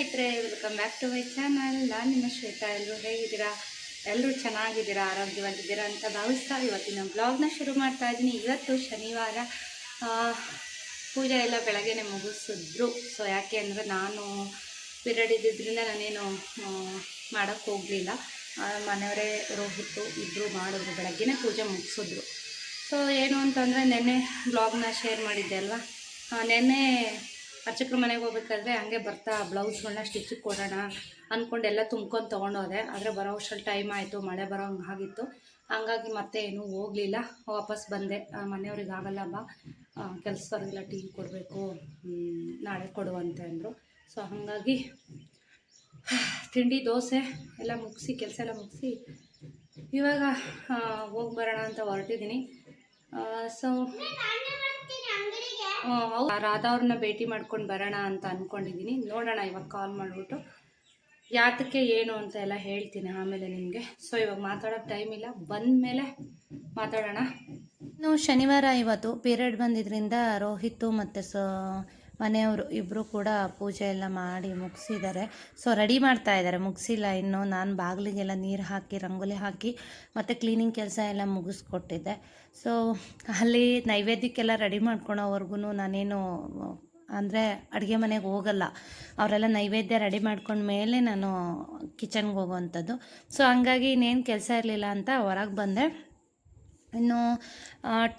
ಸ್ನೇಹಿತರೆ, welcome back to my channel. ನಾನು ನಿಮ್ಮ ಶ್ವೇತಾ. ಎಲ್ಲರೂ ಹೇಗಿದ್ದೀರಾ? ಎಲ್ಲರೂ ಚೆನ್ನಾಗಿದ್ದೀರಾ? ಆರೋಗ್ಯವಾಗಿದ್ದೀರಾ ಅಂತ ಭಾವಿಸ್ತಾ ಇವತ್ತಿನ ಬ್ಲಾಗ್ನ ಶುರು ಮಾಡ್ತಾ ಇದ್ದೀನಿ. ಇವತ್ತು ಶನಿವಾರ. ಪೂಜೆ ಎಲ್ಲ ಬೆಳಗ್ಗೆನೆ ಮುಗಿಸಿದ್ರು. ಸೊ ಯಾಕೆ ಅಂದರೆ ನಾನು ಪೀರಿಯಡ್ ಇದ್ದಿದ್ದರಿಂದ ನಾನೇನು ಮಾಡೋಕ್ಕೆ ಹೋಗಲಿಲ್ಲ. ಮನೆಯವರೇ ರೋಹಿತು ಇದ್ದರು ಮಾಡಿದ್ರು ಬೆಳಗ್ಗೆನೇ ಪೂಜೆ ಮುಗಿಸಿದ್ರು. ಸೊ ಏನು ಅಂತಂದರೆ, ನೆನ್ನೆ ಬ್ಲಾಗ್ನ ಶೇರ್ ಮಾಡಿದ್ದೆ ಅಲ್ವಾ? ನೆನ್ನೆ ಅರ್ಚಕ್ರ ಮನೆಗೆ ಹೋಗ್ಬೇಕಾದ್ರೆ ಹಂಗೆ ಬರ್ತಾ ಬ್ಲೌಸ್ಗಳನ್ನ ಸ್ಟಿಚ್ ಕೊಡೋಣ ಅಂದ್ಕೊಂಡು ಎಲ್ಲ ತುಂಬ್ಕೊಂಡು ತೊಗೊಂಡೋದೆ. ಆದರೆ ಬರೋ ಅಷ್ಟರಲ್ಲಿ ಟೈಮ್ ಆಯಿತು, ಮಳೆ ಬರೋ ಹಂಗೆ ಆಗಿತ್ತು. ಹಂಗಾಗಿ ಮತ್ತೆ ಏನೂ ಹೋಗಲಿಲ್ಲ. ವಾಪಸ್ ಬಂದೆ. ಮನೆಯವ್ರಿಗೆ ಆಗಲ್ಲ ಬಾ ಕೆಲಸದವ್ರಿಗೆಲ್ಲ ಟೀ ಕೊಡಬೇಕು ನಾಳೆ ಕೊಡುವಂತೆ ಅಂದರು. ಸೊ ಹಾಗಾಗಿ, ತಿಂಡಿ, ದೋಸೆ ಎಲ್ಲ ಮುಗಿಸಿ, ಕೆಲಸ ಎಲ್ಲ ಮುಗಿಸಿ ಇವಾಗ ಹೋಗಿ ಬರೋಣ ಅಂತ ಹೊರಟಿದ್ದೀನಿ. ಸೊ ರಾಧಾ ಅವ್ರನ್ನ ಭೇಟಿ ಮಾಡ್ಕೊಂಡು ಬರೋಣ ಅಂತ ಅಂದ್ಕೊಂಡಿದ್ದೀನಿ ನೋಡೋಣ ಇವಾಗ ಕಾಲ್ ಮಾಡಿಬಿಟ್ಟು ಯಾತಕ್ಕೆ ಏನು ಅಂತ ಎಲ್ಲ ಹೇಳ್ತೀನಿ ಆಮೇಲೆ ನಿಮಗೆ. ಸೊ ಇವಾಗ ಮಾತಾಡೋಕ್ಕೆ ಟೈಮ್ ಇಲ್ಲ. ಬಂದ ಮೇಲೆ ಮಾತಾಡೋಣ. ಇನ್ನು ಶನಿವಾರ ಇವತ್ತು ಪೀರಿಯಡ್ ಬಂದಿದ್ರಿಂದ ರೋಹಿತ್ ಮತ್ತು ಸ ಮನೆಯವರು ಇಬ್ಬರು ಕೂಡ ಪೂಜೆ ಎಲ್ಲ ಮಾಡಿ ಮುಗಿಸಿದ್ದಾರೆ. ಸೊ ರೆಡಿ ಮಾಡ್ತಾ ಇದ್ದಾರೆ. ಮುಗಿಸಿಲ್ಲ. ಇನ್ನು ನಾನು ಬಾಗಿಲಿಗೆಲ್ಲ ನೀರು ಹಾಕಿ, ರಂಗೋಲಿ ಹಾಕಿ ಮತ್ತು ಕ್ಲೀನಿಂಗ್ ಕೆಲಸ ಎಲ್ಲ ಮುಗಿಸ್ಕೊಟ್ಟಿದ್ದೆ. ಸೊ ಅಲ್ಲಿ ನೈವೇದ್ಯಕ್ಕೆಲ್ಲ ರೆಡಿ ಮಾಡ್ಕೊಳೋವರೆಗೂ ನಾನೇನು, ಅಂದರೆ ಅಡುಗೆ ಮನೆಗೆ ಹೋಗಲ್ಲ. ಅವರೆಲ್ಲ ನೈವೇದ್ಯ ರೆಡಿ ಮಾಡ್ಕೊಂಡ ಮೇಲೆ ನಾನು ಕಿಚನ್ಗೆ ಹೋಗುವಂಥದ್ದು. ಸೊ ಹಂಗಾಗಿ ಇನ್ನೇನು ಕೆಲಸ ಇರಲಿಲ್ಲ ಅಂತ ಹೊರಗೆ ಬಂದೆ. ಇನ್ನು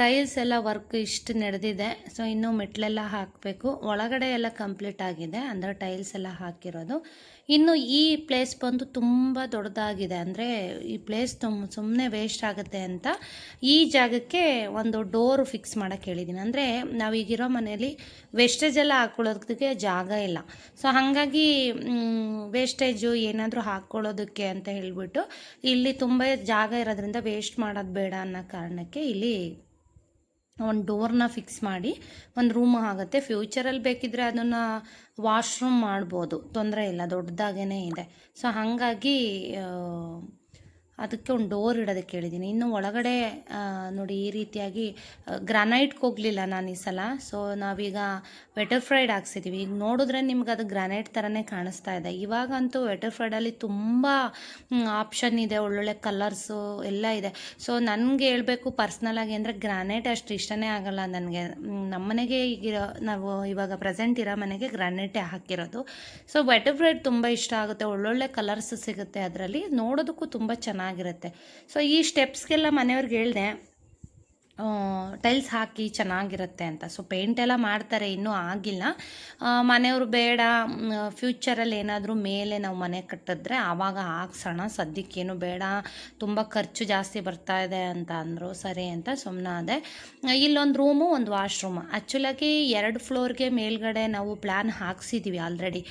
ಟೈಲ್ಸ್ ಎಲ್ಲ ವರ್ಕ್ ಇಷ್ಟು ನಡೆದಿದೆ. ಸೊ ಇನ್ನು ಮೆಟ್ಲೆಲ್ಲ ಹಾಕಬೇಕು. ಒಳಗಡೆ ಎಲ್ಲ ಕಂಪ್ಲೀಟ್ ಆಗಿದೆ. ಅಂದರೆ ಟೈಲ್ಸ್ ಎಲ್ಲ ಹಾಕಿರೋದು. ಇನ್ನು ಈ ಪ್ಲೇಸ್ ಬಂದು ತುಂಬ ದೊಡ್ಡದಾಗಿದೆ. ಅಂದರೆ ಈ ಪ್ಲೇಸ್ ತುಂಬ ಸುಮ್ಮನೆ ವೇಸ್ಟ್ ಆಗುತ್ತೆ ಅಂತ ಈ ಜಾಗಕ್ಕೆ ಒಂದು ಡೋರ್ ಫಿಕ್ಸ್ ಮಾಡೋಕ್ಕೆ ಹೇಳಿದ್ದೀನಿ ಅಂದರೆ ನಾವೀಗಿರೋ ಮನೆಯಲ್ಲಿ ವೇಸ್ಟೇಜ್ ಎಲ್ಲ ಹಾಕ್ಕೊಳ್ಳೋದಕ್ಕೆ ಜಾಗ ಇಲ್ಲ. ಸೊ ಹಾಗಾಗಿ ವೇಸ್ಟೇಜು ಏನಾದರೂ ಹಾಕ್ಕೊಳ್ಳೋದಕ್ಕೆ ಅಂತ ಹೇಳಿಬಿಟ್ಟು ಇಲ್ಲಿ ತುಂಬ ಜಾಗ ಇರೋದ್ರಿಂದ ವೇಸ್ಟ್ ಮಾಡೋದು ಬೇಡ ಅನ್ನೋ ಕಾರಣಕ್ಕೆ ಇಲ್ಲಿ ಒಂದು ಡೋರ್ನ ಫಿಕ್ಸ್ ಮಾಡಿ ಒಂದು ರೂಮ್ ಆಗುತ್ತೆ. ಫ್ಯೂಚರಲ್ಲಿ ಬೇಕಿದ್ರೆ ಅದನ್ನು ವಾಶ್ರೂಮ್ ಮಾಡ್ಬೋದು. ತೊಂದರೆ ಇಲ್ಲ ದೊಡ್ಡದಾಗೇ ಇದೆ. ಸೊ ಹಾಗಾಗಿ ಅದಕ್ಕೆ ಒಂದು ಡೋರ್ ಇಡೋದಕ್ಕೆ ಹೇಳಿದ್ದೀನಿ ಇನ್ನು ಒಳಗಡೆ ನೋಡಿ ಈ ರೀತಿಯಾಗಿ ಗ್ರಾನೈಟ್ಗೆ ಹೋಗಲಿಲ್ಲ ನಾನು ಈ ಸಲ. ಸೊ ನಾವೀಗ ವೆಟರ್ ಫ್ರೈಡ್ ಹಾಕ್ಸಿದ್ದೀವಿ ಈಗ ನೋಡಿದ್ರೆ ನಿಮ್ಗೆ ಅದು ಗ್ರಾನೈಟ್ ಥರನೇ ಕಾಣಿಸ್ತಾ ಇದೆ. ಇವಾಗಂತೂ ವೆಟರ್ ಫ್ರೈಡಲ್ಲಿ ತುಂಬ ಆಪ್ಷನ್ ಇದೆ, ಒಳ್ಳೊಳ್ಳೆ ಕಲರ್ಸು ಎಲ್ಲ ಇದೆ. ಸೊ ನನಗೆ ಹೇಳಬೇಕು ಪರ್ಸ್ನಲಾಗಿ ಅಂದರೆ ಗ್ರಾನೈಟ್ ಅಷ್ಟು ಇಷ್ಟನೇ ಆಗಲ್ಲ ನನಗೆ. ನಮ್ಮನೆಗೆ ಈಗಿರೋ, ನಾವು ಇವಾಗ ಪ್ರೆಸೆಂಟ್ ಇರೋ ಮನೆಗೆ ಗ್ರಾನೈಟೇ ಹಾಕಿರೋದು. ಸೊ ವೆಟರ್ ಫ್ರೈಡ್ ತುಂಬ ಇಷ್ಟ ಆಗುತ್ತೆ. ಒಳ್ಳೊಳ್ಳೆ ಕಲರ್ಸ್ ಸಿಗುತ್ತೆ ಅದರಲ್ಲಿ. ನೋಡೋದಕ್ಕೂ ತುಂಬ ಚೆನ್ನಾಗಿರುತ್ತೆ. ಸೊ ಈ ಸ್ಟೆಪ್ಸ್ಗೆಲ್ಲ ಮನೆಯವ್ರಿಗೆ ಹೇಳಿದೆ. ಟೈಲ್ಸ್ ಹಾಕಿ ಚೆನ್ನಾಗಿರುತ್ತೆ ಅಂತ. ಸೊ ಪೇಂಟ್ ಎಲ್ಲ ಮಾಡ್ತಾರೆ, ಇನ್ನೂ ಆಗಿಲ್ಲ. ಮನೆಯವರು ಬೇಡ ಫ್ಯೂಚರಲ್ಲಿ ಏನಾದರೂ ಮೇಲೆ ನಾವು ಮನೆ ಕಟ್ಟಿದ್ರೆ ಆವಾಗ ಹಾಕ್ಸೋಣ. ಸದ್ಯಕ್ಕೇನು ಬೇಡ. ತುಂಬ ಖರ್ಚು ಜಾಸ್ತಿ ಬರ್ತಾ ಇದೆ ಅಂತ ಅಂದರು. ಸರಿ ಅಂತ ಸುಮ್ಮನಾದೆ ಇಲ್ಲೊಂದು ರೂಮು ಒಂದು ವಾಶ್ರೂಮ್ ಆ್ಯಕ್ಚುಲಾಗಿ ಎರಡು ಫ್ಲೋರ್ಗೆ ಮೇಲ್ಗಡೆ ನಾವು ಪ್ಲ್ಯಾನ್ ಹಾಕ್ಸಿದ್ದೀವಿ ಆಲ್ರೆಡಿ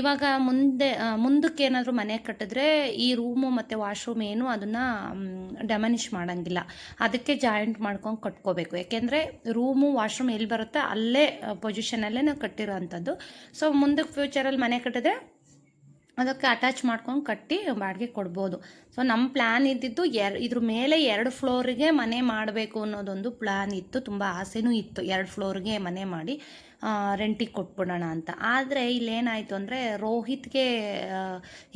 ಇವಾಗ ಮುಂದೆ ಮುಂದಕ್ಕೆ ಏನಾದರೂ ಮನೆ ಕಟ್ಟಿದ್ರೆ ಈ ರೂಮು ಮತ್ತು ವಾಶ್ರೂಮ್ ಏನು ಅದನ್ನು ಡೆಮನಿಷ್ ಮಾಡೋಂಗಿಲ್ಲ. ಅದಕ್ಕೆ ಜಾಯಿಂಟ್ ಮಾಡ್ಕೊಂಡು ಕಟ್ಕೋಬೇಕು. ಯಾಕೆಂದರೆ ರೂಮು ವಾಶ್ರೂಮ್ ಎಲ್ಲಿ ಬರುತ್ತೆ ಅಲ್ಲೇ ಪೊಸಿಷನಲ್ಲೇ ನಾವು ಕಟ್ಟಿರೋ ಅಂಥದ್ದು ಸೊ ಮುಂದಕ್ಕೆ ಫ್ಯೂಚರಲ್ಲಿ ಮನೆ ಕಟ್ಟಿದ್ರೆ ಅದಕ್ಕೆ ಅಟ್ಯಾಚ್ ಮಾಡ್ಕೊಂಡು ಕಟ್ಟಿ ಬಾಡಿಗೆ ಕೊಡ್ಬೋದು. ಸೊ ನಮ್ಮ ಪ್ಲ್ಯಾನ್ ಇದ್ದಿದ್ದು ಎರ್, ಇದ್ರ ಮೇಲೆ ಎರಡು ಫ್ಲೋರಿಗೆ ಮನೆ ಮಾಡಬೇಕು ಅನ್ನೋದೊಂದು ಪ್ಲ್ಯಾನ್ ಇತ್ತು. ತುಂಬ ಆಸೆನೂ ಇತ್ತು. ಎರಡು ಫ್ಲೋರ್ಗೆ ಮನೆ ಮಾಡಿ. ರೆಂಟಿಗೆ ಕೊಟ್ಬಿಡೋಣ ಅಂತ. ಆದರೆ ಇಲ್ಲೇನಾಯಿತು ಅಂದರೆ ರೋಹಿತ್ಗೆ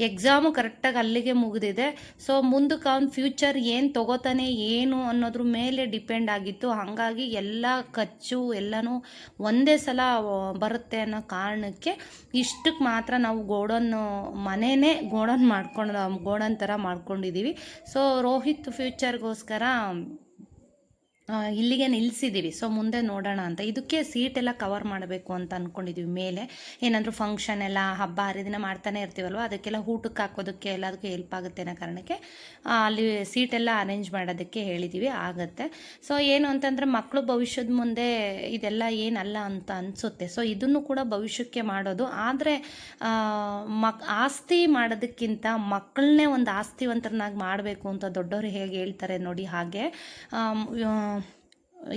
ಎಕ್ಸಾಮು ಕರೆಕ್ಟಾಗಿ ಅಲ್ಲಿಗೆ ಮುಗಿದಿದೆ. ಸೊ ಮುಂದಕ್ಕೆ ಅವ್ನ ಫ್ಯೂಚರ್ ಏನು ತಗೋತಾನೆ, ಏನು ಅನ್ನೋದ್ರ ಮೇಲೆ ಡಿಪೆಂಡ್ ಆಗಿತ್ತು. ಹಾಗಾಗಿ ಎಲ್ಲ ಖರ್ಚು ಎಲ್ಲನೂ ಒಂದೇ ಸಲ ಬರುತ್ತೆ ಅನ್ನೋ ಕಾರಣಕ್ಕೆ ಇಷ್ಟಕ್ಕೆ ಮಾತ್ರ ನಾವು ಗೋಡನ್ ಮನೆಯೇ ಗೋಡನ್ ಮಾಡ್ಕೊಂಡು ಗೋಡನ್ ಥರ ಮಾಡ್ಕೊಂಡಿದ್ದೀವಿ ಸೊ ರೋಹಿತ್ ಫ್ಯೂಚರ್ಗೋಸ್ಕರ ಇಲ್ಲಿಗೆ ನಿಲ್ಲಿಸಿದ್ದೀವಿ ಸೊ ಮುಂದೆ ನೋಡೋಣ ಅಂತ. ಇದಕ್ಕೆ ಸೀಟ್ ಎಲ್ಲ ಕವರ್ ಮಾಡಬೇಕು ಅಂತ ಅಂದ್ಕೊಂಡಿದ್ದೀವಿ ಮೇಲೆ. ಏನಾದರೂ ಫಂಕ್ಷನ್ ಎಲ್ಲ, ಹಬ್ಬ, ಹರಿದಿನ ಮಾಡ್ತಾನೆ ಇರ್ತೀವಲ್ವ? ಅದಕ್ಕೆಲ್ಲ ಊಟಕ್ಕೆ ಹಾಕೋದಕ್ಕೆ ಎಲ್ಲದಕ್ಕೂ ಹೆಲ್ಪ್ ಆಗುತ್ತೆ ಅನ್ನೋ ಕಾರಣಕ್ಕೆ ಅಲ್ಲಿ ಸೀಟ್ ಎಲ್ಲ ಅರೇಂಜ್ ಮಾಡೋದಕ್ಕೆ ಹೇಳಿದ್ದೀವಿ ಆಗುತ್ತೆ. ಸೊ ಏನು ಅಂತಂದರೆ ಮಕ್ಕಳು ಭವಿಷ್ಯದ ಮುಂದೆ ಇದೆಲ್ಲ ಏನಲ್ಲ ಅಂತ ಅನಿಸುತ್ತೆ. ಸೊ ಇದನ್ನು ಕೂಡ ಭವಿಷ್ಯಕ್ಕೆ ಮಾಡೋದು. ಆದರೆ ಮಕ್, ಆಸ್ತಿ ಮಾಡೋದಕ್ಕಿಂತ ಮಕ್ಕಳನ್ನೇ ಒಂದು ಆಸ್ತಿವಂತರನ್ನಾಗಿ ಮಾಡಬೇಕು ಅಂತ ದೊಡ್ಡವರು ಹೇಗೆ ಹೇಳ್ತಾರೆ ನೋಡಿ ಹಾಗೆ.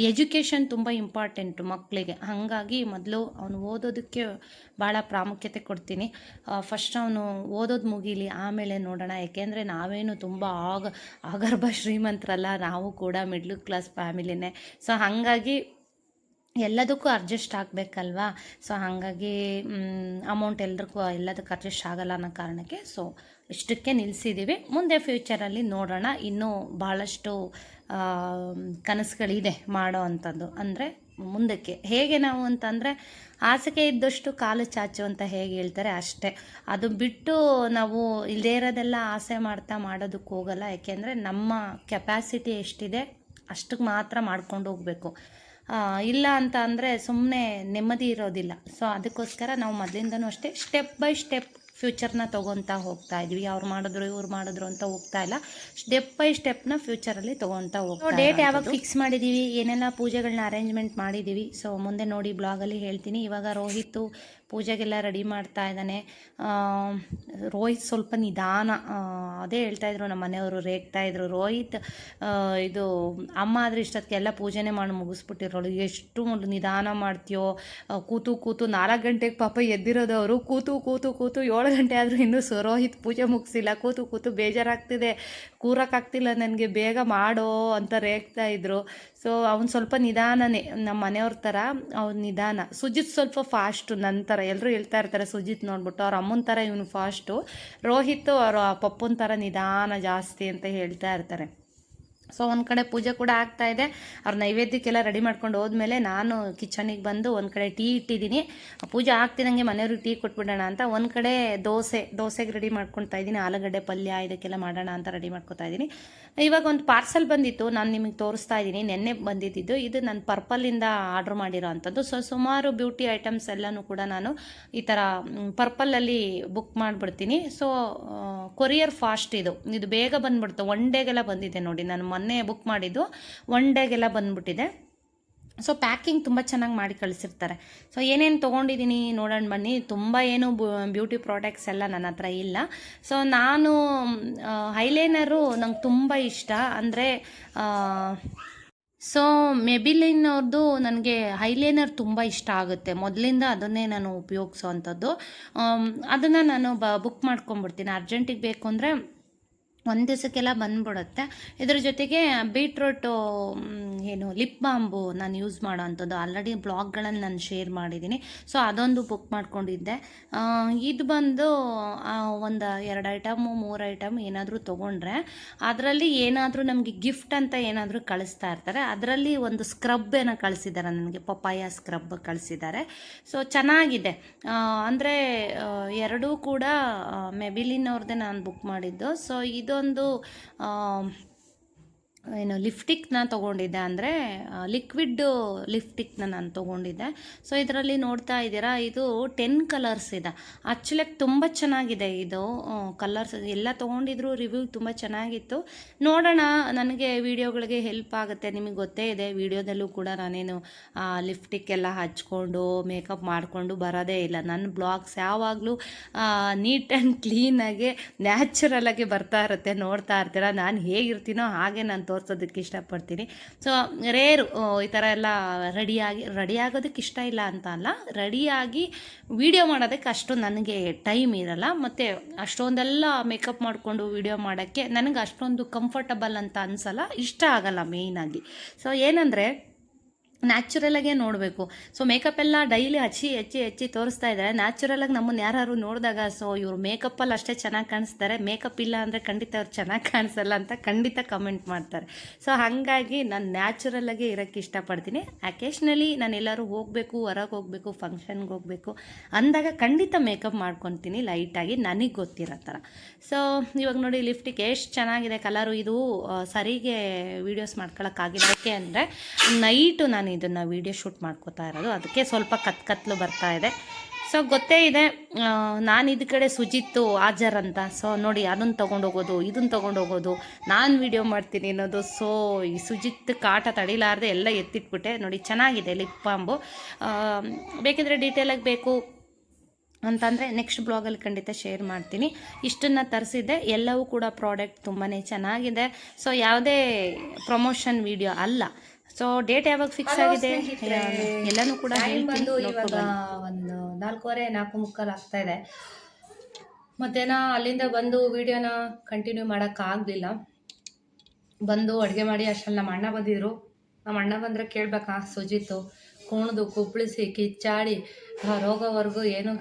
ಎಜುಕೇಷನ್ ತುಂಬ ಇಂಪಾರ್ಟೆಂಟು ಮಕ್ಕಳಿಗೆ ಹಾಗಾಗಿ ಮೊದಲು ಅವನು ಓದೋದಕ್ಕೆ ಭಾಳ ಪ್ರಾಮುಖ್ಯತೆ ಕೊಡ್ತೀನಿ. ಫಸ್ಟ್ ಅವನು ಓದೋದು ಮುಗೀಲಿ, ಆಮೇಲೆ ನೋಡೋಣ. ಯಾಕೆಂದರೆ ನಾವೇನು ತುಂಬ ಆಗ, ಆಗರ್ಭ ಶ್ರೀಮಂತರಲ್ಲ, ನಾವು ಕೂಡ ಮಿಡ್ಲ್ ಕ್ಲಾಸ್ ಫ್ಯಾಮಿಲಿನೇ ಸೊ ಹಾಗಾಗಿ ಎಲ್ಲದಕ್ಕೂ ಅಡ್ಜಸ್ಟ್ ಆಗಬೇಕಲ್ವಾ? ಸೊ ಹಾಗಾಗಿ ಅಮೌಂಟ್ ಎಲ್ರಿಗೂ, ಎಲ್ಲದಕ್ಕೂ ಅಡ್ಜಸ್ಟ್ ಆಗಲ್ಲ ಅನ್ನೋ ಕಾರಣಕ್ಕೆ ಸೊ ಇಷ್ಟಕ್ಕೆ ನಿಲ್ಲಿಸಿದ್ದೀವಿ ಮುಂದೆ ಫ್ಯೂಚರಲ್ಲಿ ನೋಡೋಣ. ಇನ್ನೂ ಭಾಳಷ್ಟು ಕನಸುಗಳಿದೆ ಮಾಡೋ ಅಂಥದ್ದು. ಅಂದರೆ ಮುಂದಕ್ಕೆ. ಹೇಗೆ ನಾವು ಅಂತಂದರೆ, ಹಾಸಿಗೆ ಇದ್ದಷ್ಟು ಕಾಲು ಚಾಚು ಅಂತ ಹೇಗೆ ಹೇಳ್ತಾರೆ ಅಷ್ಟೇ. ಅದು ಬಿಟ್ಟು ನಾವು ಇಲ್ಲದೇ ಇರೋದೆಲ್ಲ ಆಸೆ ಮಾಡ್ತಾ ಮಾಡೋದಕ್ಕೆ ಹೋಗಲ್ಲ. ಯಾಕೆಂದರೆ ನಮ್ಮ ಕೆಪ್ಯಾಸಿಟಿ ಎಷ್ಟಿದೆ, ಅಷ್ಟಕ್ಕೆ ಮಾತ್ರ ಮಾಡ್ಕೊಂಡು ಹೋಗಬೇಕು. ಇಲ್ಲ ಅಂತ ಅಂದರೆ ಸುಮ್ಮನೆ ನೆಮ್ಮದಿ ಇರೋದಿಲ್ಲ. ಸೊ ಅದಕ್ಕೋಸ್ಕರ ನಾವು ಮೊದಲಿಂದನೂ ಅಷ್ಟೇ ಸ್ಟೆಪ್ ಬೈ ಸ್ಟೆಪ್ ಫ್ಯೂಚರ್ನ ತೊಗೊತಾ ಹೋಗ್ತಾ ಇದ್ವಿ. ಅವ್ರು ಮಾಡಿದ್ರು ಇವ್ರು ಮಾಡಿದ್ರು ಅಂತ ಹೋಗ್ತಾ ಇಲ್ಲ. ಸ್ಟೆಪ್ ಬೈ ಸ್ಟೆಪ್ನ ಫ್ಯೂಚರಲ್ಲಿ ತೊಗೊತಾ ಹೋಗ್ತಾ ಡೇಟ್ ಯಾವಾಗ ಫಿಕ್ಸ್ ಮಾಡಿದ್ದೀವಿ ಏನೆಲ್ಲ ಪೂಜೆಗಳನ್ನ ಅರೇಂಜ್ಮೆಂಟ್ ಮಾಡಿದ್ದೀವಿ ಸೊ ಮುಂದೆ ನೋಡಿ ಬ್ಲಾಗಲ್ಲಿ ಹೇಳ್ತೀನಿ. ಇವಾಗ ರೋಹಿತ್ತು ಪೂಜೆಗೆಲ್ಲ ರೆಡಿ ಮಾಡ್ತಾ ಇದ್ದಾನೆ. ರೋಹಿತ್ ಸ್ವಲ್ಪ ನಿಧಾನ ಅದೇ ಹೇಳ್ತಾ ಇದ್ರು ನಮ್ಮ ಮನೆಯವರು, ರೇಗ್ತಾ ಇದ್ರು. ರೋಹಿತ್ ಇದು ಅಮ್ಮ ಆದರೆ ಇಷ್ಟೊತ್ತಿಗೆಲ್ಲ ಪೂಜೆನೇ ಮಾಡಿ ಮುಗಿಸ್ಬಿಟ್ಟಿರೋಳು. ಎಷ್ಟು ನಿಧಾನ ಮಾಡ್ತೀಯೋ. ಕೂತು ಕೂತು ನಾಲ್ಕು ಗಂಟೆಗೆ ಪಾಪ ಎದ್ದಿರೋದು ಅವರು. ಕೂತು ಕೂತು ಕೂತು ಏಳು ಗಂಟೆ ಆದರೂ ಇನ್ನೂ ರೋಹಿತ್ ಪೂಜೆ ಮುಗಿಸಿಲ್ಲ. ಕೂತು ಕೂತು ಬೇಜಾರಾಗ್ತಿದೆ. ಕೂರಕ್ಕಾಗ್ತಿಲ್ಲ, ನನಗೆ ಬೇಗ ಮಾಡೋ ಅಂತ ರೇಗ್ತಾ ಇದ್ರು. ಸೊ ಅವ್ನು ಸ್ವಲ್ಪ ನಿಧಾನನೇ ನಮ್ಮ ಮನೆಯವ್ರ ಥರ ಅವ್ನು ನಿಧಾನ. ಸುಜಿತ್ ಸ್ವಲ್ಪ ಫಾಸ್ಟು ನನ್ನ ಥರ ಎಲ್ಲರೂ ಹೇಳ್ತಾ ಇರ್ತಾರೆ ಸುಜಿತ್ ನೋಡ್ಬಿಟ್ಟು, ಅವ್ರ ಅಮ್ಮನ ಥರ ಇವನು ಫಾಸ್ಟು ರೋಹಿತ್ ಅವ್ರ ಪಪ್ಪನ ಥರ ನಿಧಾನ ಜಾಸ್ತಿ ಅಂತ ಹೇಳ್ತಾ ಇರ್ತಾರೆ. ಸೊ ಒಂದು ಕಡೆ ಪೂಜೆ ಕೂಡ ಆಗ್ತಾ ಇದೆ. ಅವ್ರ ನೈವೇದ್ಯಕ್ಕೆಲ್ಲ ರೆಡಿ ಮಾಡ್ಕೊಂಡು ಹೋದ್ಮೇಲೆ ನಾನು ಕಿಚನಿಗೆ ಬಂದು ಒಂದು ಕಡೆ ಟೀ ಇಟ್ಟಿದ್ದೀನಿ. ಪೂಜೆ ಆಗ್ತಿದಂಗೆ ಮನೆಯವ್ರಿಗೆ ಟೀ ಕೊಟ್ಬಿಡೋಣ ಅಂತ ಒಂದು ಕಡೆ ದೋಸೆ, ದೋಸೆಗೆ ರೆಡಿ ಮಾಡ್ಕೊತಾ ಇದ್ದೀನಿ. ಆಲೂಗಡ್ಡೆ ಪಲ್ಯ ಇದಕ್ಕೆಲ್ಲ ಮಾಡೋಣ ಅಂತ ರೆಡಿ ಮಾಡ್ಕೊತಾ ಇದ್ದೀನಿ. ಇವಾಗ ಒಂದು ಪಾರ್ಸಲ್ ಬಂದಿತ್ತು, ನಾನು ನಿಮಗೆ ತೋರಿಸ್ತಾ ಇದ್ದೀನಿ ನೆನ್ನೆ ಬಂದಿದ್ದಿದ್ದು. ಇದು ನಾನು ಪರ್ಪಲಿಂದ ಆರ್ಡ್ರ್ ಮಾಡಿರೋ ಅಂಥದ್ದು. ಸೊ ಸುಮಾರು ಬ್ಯೂಟಿ ಐಟಮ್ಸ್ ಎಲ್ಲನೂ ಕೂಡ ನಾನು ಈ ಥರ ಪರ್ಪಲಲ್ಲಿ ಬುಕ್ ಮಾಡಿಬಿಡ್ತೀನಿ. ಸೊ ಕೊರಿಯರ್ ಫಾಸ್ಟ್ ಇದು. ಇದು ಬೇಗ ಬಂದ್ಬಿಡ್ತು. ಒನ್ ಡೇಗೆಲ್ಲ ಬಂದಿದೆ ನೋಡಿ. ನಾನು ಮೊನ್ನೆ ಬುಕ್ ಮಾಡಿದ್ದು. ಒನ್ ಡೇಗೆಲ್ಲ ಬಂದ್ಬಿಟ್ಟಿದೆ. ಸೊ ಪ್ಯಾಕಿಂಗ್ ತುಂಬ ಚೆನ್ನಾಗಿ ಮಾಡಿ ಕಳಿಸಿರ್ತಾರೆ. ಸೊ ಏನೇನು ತೊಗೊಂಡಿದ್ದೀನಿ ನೋಡೋಣ ಬನ್ನಿ. ತುಂಬ ಏನು ಬ್ಯೂಟಿ ಪ್ರಾಡಕ್ಟ್ಸ್ ಎಲ್ಲ ನನ್ನ ಹತ್ರ ಇಲ್ಲ. ಸೊ ನಾನು ಹೈಲೈನರು ನಂಗೆ ತುಂಬ ಇಷ್ಟ. ಅಂದರೆ ಸೊ ಮೆಬಿಲಿನ್ ಅವ್ರದ್ದು ನನಗೆ ಹೈಲೈನರ್ ತುಂಬ ಇಷ್ಟ ಆಗುತ್ತೆ. ಮೊದಲಿಂದ ಅದನ್ನೇ ನಾನು ಉಪಯೋಗಿಸೋ ಅಂಥದ್ದು ಅದನ್ನು ನಾನು ಬ ಬುಕ್ ಮಾಡ್ಕೊಂಬಿಡ್ತೀನಿ ಅರ್ಜೆಂಟಿಗೆ ಬೇಕು ಅಂದರೆ ಒಂದು ದಿವಸಕ್ಕೆಲ್ಲ ಬಂದ್ಬಿಡುತ್ತೆ. ಇದ್ರ ಜೊತೆಗೆ ಬೀಟ್ರೋಟು ಏನು, ಲಿಪ್ ಬಾಂಬು ನಾನು ಯೂಸ್ ಮಾಡೋ ಅಂಥದ್ದು. ಆಲ್ರೆಡಿ ಬ್ಲಾಗ್ಗಳಲ್ಲಿ ನಾನು ಶೇರ್ ಮಾಡಿದ್ದೀನಿ ಸೊ, ಅದೊಂದು ಬುಕ್ ಮಾಡ್ಕೊಂಡಿದ್ದೆ. ಇದು ಬಂದು ಒಂದು ಎರಡು ಐಟಮು, ಮೂರು ಐಟಮ್ ಏನಾದರೂ ತೊಗೊಂಡ್ರೆ, ಅದರಲ್ಲಿ ಏನಾದರೂ ನಮಗೆ ಗಿಫ್ಟ್ ಅಂತ ಏನಾದರೂ ಕಳಿಸ್ತಾ ಇರ್ತಾರೆ. ಅದರಲ್ಲಿ ಒಂದು ಸ್ಕ್ರಬ್ ಏನೋ ಕಳಿಸಿದ್ದಾರೆ ನನಗೆ. ಪಪ್ಪಾಯ ಸ್ಕ್ರಬ್ ಕಳಿಸಿದ್ದಾರೆ ಸೊ, ಚೆನ್ನಾಗಿದೆ. ಅಂದರೆ ಎರಡೂ ಕೂಡ ಮೆಬಿಲಿನ್ ಅವ್ರದ್ದೇ ನಾನು ಬುಕ್ ಮಾಡಿದ್ದು. ಸೊ ಇದೊಂದು ಏನು ಲಿಫ್ಟಿಕ್ನ ತೊಗೊಂಡಿದ್ದೆ ಅಂದರೆ ಲಿಕ್ವಿಡ್ ಲಿಫ್ಟಿಕ್ನ ನಾನು ತೊಗೊಂಡಿದ್ದೆ. ಸೊ ಇದರಲ್ಲಿ ನೋಡ್ತಾ ಇದ್ದೀರಾ, ಇದು ಟೆನ್ ಕಲರ್ಸ್ ಇದೆ. ಆ್ಯಕ್ಚುಲಿ ತುಂಬ ಚೆನ್ನಾಗಿದೆ ಇದು ಕಲರ್ಸ್ ಎಲ್ಲ ತೊಗೊಂಡಿದ್ರು ರಿವ್ಯೂ ತುಂಬ ಚೆನ್ನಾಗಿತ್ತು. ನೋಡೋಣ, ನನಗೆ ವೀಡಿಯೋಗಳಿಗೆ ಹೆಲ್ಪ್ ಆಗುತ್ತೆ, ನಿಮಗೆ ಗೊತ್ತೇ ಇದೆ, ವೀಡಿಯೋದಲ್ಲೂ ಕೂಡ ನಾನೇನು ಲಿಫ್ಟಿಕ್ ಎಲ್ಲ ಹಚ್ಕೊಂಡು ಮೇಕಪ್ ಮಾಡಿಕೊಂಡು ಬರೋದೇ ಇಲ್ಲ. ನನ್ನ ಬ್ಲಾಗ್ಸ್ ಯಾವಾಗಲೂ ನೀಟ್ ಆ್ಯಂಡ್ ಕ್ಲೀನಾಗಿ ನ್ಯಾಚುರಲಾಗಿ ಬರ್ತಾ ಇರುತ್ತೆ, ನೋಡ್ತಾ ಇರ್ತೀರ, ನಾನು ಹೇಗಿರ್ತೀನೋ ಹಾಗೆ ನಾನು ತೋರಿಸೋದಕ್ಕೆ ಇಷ್ಟಪಡ್ತೀನಿ. ಸೊ ರೇರು ಈ ಥರ ಎಲ್ಲ ರೆಡಿಯಾಗಿ ರೆಡಿ ಆಗೋದಕ್ಕೆ ಇಷ್ಟ ಇಲ್ಲ ಅಂತ ಅಲ್ಲ ರೆಡಿಯಾಗಿ ವಿಡಿಯೋ ಮಾಡೋದಕ್ಕೆ ಅಷ್ಟು ನನಗೆ ಟೈಮ್ ಇರಲ್ಲ. ಮತ್ತು ಅಷ್ಟೊಂದೆಲ್ಲ ಮೇಕಪ್ ಮಾಡಿಕೊಂಡು ವೀಡಿಯೋ ಮಾಡೋಕ್ಕೆ ನನಗೆ ಅಷ್ಟೊಂದು ಕಂಫರ್ಟಬಲ್ ಅಂತ ಅನ್ಸಲ್ಲ, ಇಷ್ಟ ಆಗಲ್ಲ ಮೇಯ್ನಾಗಿ ಸೊ ಏನಂದರೆ ನ್ಯಾಚುರಲಾಗೇ ನೋಡಬೇಕು. ಸೊ ಮೇಕಪ್ ಎಲ್ಲ ಡೈಲಿ ಹಚ್ಚಿ, ಹೆಚ್ಚಿ ಹೆಚ್ಚಿ ತೋರಿಸ್ತಾ ಇದ್ದಾರೆ. ನ್ಯಾಚುರಲಾಗಿ ನಮ್ಮನ್ನು ಯಾರು ನೋಡಿದಾಗ ಸೊ ಇವರು ಮೇಕಪ್ಪಲ್ಲಿ ಅಷ್ಟೇ ಚೆನ್ನಾಗಿ ಕಾಣಿಸ್ತಾರೆ. ಮೇಕಪ್ ಇಲ್ಲ ಅಂದರೆ ಖಂಡಿತ ಅವ್ರು ಚೆನ್ನಾಗಿ ಕಾಣಿಸಲ್ಲ ಅಂತ ಖಂಡಿತ ಕಮೆಂಟ್ ಮಾಡ್ತಾರೆ. ಸೊ ಹಾಗಾಗಿ ನಾನು ನ್ಯಾಚುರಲಾಗೇ ಇರೋಕ್ಕೆ ಇಷ್ಟಪಡ್ತೀನಿ. ಅಕೇಶ್ನಲಿ ನಾನು ಎಲ್ಲರೂ ಹೋಗಬೇಕು, ಹೊರಗೆ ಹೋಗಬೇಕು ಫಂಕ್ಷನ್ಗೆ ಹೋಗಬೇಕು. ಅಂದಾಗ ಖಂಡಿತ ಮೇಕಪ್ ಮಾಡ್ಕೊತೀನಿ ಲೈಟಾಗಿ ನನಗೆ ಗೊತ್ತಿರೋ ಥರ ಸೊ ಇವಾಗ ನೋಡಿ ಲಿಫ್ಟಿಗೆ ಎಷ್ಟು ಚೆನ್ನಾಗಿದೆ. ಕಲರು ಇದು ಸರಿಗೆ ವೀಡಿಯೋಸ್ ಮಾಡ್ಕೊಳಕ್ಕಾಗಿಲ್ಲ ಯಾಕೆ ಅಂದರೆ ನೈಟು ನಾನು ಇದನ್ನು ವೀಡಿಯೋ ಶೂಟ್ ಮಾಡ್ಕೋತಾ ಇರೋದು. ಅದಕ್ಕೆ ಸ್ವಲ್ಪ ಕತ್ ಕತ್ಲು ಬರ್ತಾ ಇದೆ. ಸೊ ಗೊತ್ತೇ ಇದೆ ನಾನು ಇದ ಕಡೆ ಸುಜಿತ್ತು ಆಜರ್ ಅಂತ. ಸೊ ನೋಡಿ, ಅದನ್ನು ತೊಗೊಂಡೋಗೋದು ಇದನ್ನು ತೊಗೊಂಡೋಗೋದು ನಾನು ವೀಡಿಯೋ ಮಾಡ್ತೀನಿ ಅನ್ನೋದು. ಸೊ ಈ ಸುಜಿತ್ ಕಾಟ ತಡಿಲಾರ್ದೆ ಎಲ್ಲ ಎತ್ತಿಟ್ಬಿಟ್ಟೆ. ನೋಡಿ, ಚೆನ್ನಾಗಿದೆ ಲಿಪ್ ಪಾಂಬು ಬೇಕಿದ್ರೆ ಡೀಟೇಲಾಗಿ ಬೇಕು ಅಂತಂದರೆ ನೆಕ್ಸ್ಟ್ ಬ್ಲಾಗಲ್ಲಿ ಖಂಡಿತ ಶೇರ್ ಮಾಡ್ತೀನಿ. ಇಷ್ಟನ್ನು ತರಿಸಿದ್ದೆ. ಎಲ್ಲವೂ ಕೂಡ ಪ್ರಾಡಕ್ಟ್ ತುಂಬಾ ಚೆನ್ನಾಗಿದೆ. ಸೊ ಯಾವುದೇ ಪ್ರಮೋಷನ್ ವಿಡಿಯೋ ಅಲ್ಲ. ಸೊ ಡೇಟ್ ಯಾವಾಗ ಫಿಕ್ಸ್ ಆಗಿದೆ? ಎಲ್ಲಾನು ಕೂಡ ಬಂದು ಇವಾಗ ಒಂದು ನಾಲ್ಕೂವರೆ ನಾಲ್ಕು ಮುಕ್ಕಾಲು ಆಗ್ತಾ ಇದೆ. ಮತ್ತೇನೋ ಅಲ್ಲಿಂದ ಬಂದು ವಿಡಿಯೋನ ಕಂಟಿನ್ಯೂ ಮಾಡೋಕ್ಕಾಗಲಿಲ್ಲ ಬಂದು ಅಡುಗೆ ಮಾಡಿ ಅಷ್ಟರಲ್ಲಿ ನಮ್ಮ ಅಣ್ಣ ಬಂದಿದ್ರು. ನಮ್ಮ ಅಣ್ಣ ಬಂದರೆ ಕೇಳ್ಬೇಕಾ? ಸುಜಿತು ಕುಣಿದು ಕುಪ್ಪಳಿಸಿ ಕಿಚ್ಚಾಡಿ ರೋಗವರೆಗೂ ಏನು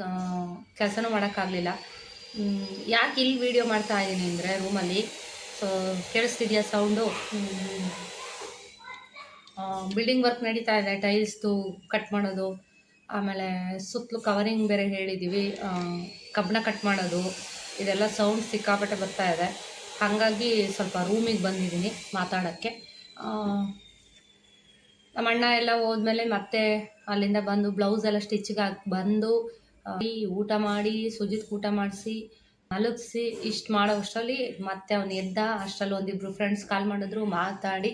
ಕೆಲಸನೂ ಮಾಡೋಕ್ಕಾಗಲಿಲ್ಲ ಯಾಕೆ ಇಲ್ಲಿ ವೀಡಿಯೋ ಮಾಡ್ತಾ ಇದ್ದೀನಿ ಅಂದರೆ ರೂಮಲ್ಲಿ ಸೊ ಕೇಳಿಸ್ತಿದ್ಯಾ ಸೌಂಡು ಬಿಲ್ಡಿಂಗ್ ವರ್ಕ್ ನಡೀತಾ ಇದೆ ಟೈಲ್ಸ್ದು ಕಟ್ ಮಾಡೋದು, ಆಮೇಲೆ ಸುತ್ತಲೂ ಕವರಿಂಗ್ ಬೇರೆ ಹೇಳಿದ್ದೀವಿ ಕಬ್ಬಣ ಕಟ್ ಮಾಡೋದು, ಇದೆಲ್ಲ ಸೌಂಡ್ ಸಿಕ್ಕಾಪಟ್ಟೆ ಬರ್ತಾ ಇದೆ. ಹಾಗಾಗಿ ಸ್ವಲ್ಪ ರೂಮಿಗೆ ಬಂದಿದ್ದೀನಿ ಮಾತಾಡೋಕ್ಕೆ. ನಮ್ಮ ಅಣ್ಣ ಎಲ್ಲ ಹೋದ್ಮೇಲೆ ಮತ್ತೆ ಅಲ್ಲಿಂದ ಬಂದು ಬ್ಲೌಸ್ ಎಲ್ಲ ಸ್ಟಿಚ್ಗೆ ಹಾಕಿ, ಬಂದು ಊಟ ಮಾಡಿ, ಸುಜಿತ್ ಊಟ ಮಾಡಿಸಿ ಮಲಗಿಸಿ ಇಷ್ಟು ಮಾಡೋ ಅಷ್ಟರಲ್ಲಿ ಮತ್ತೆ ಅವ್ನು ಎದ್ದ, ಅಷ್ಟರಲ್ಲಿ ಒಂದಿಬ್ರು ಫ್ರೆಂಡ್ಸ್ ಕಾಲ್ ಮಾಡಿದ್ರು, ಮಾತಾಡಿ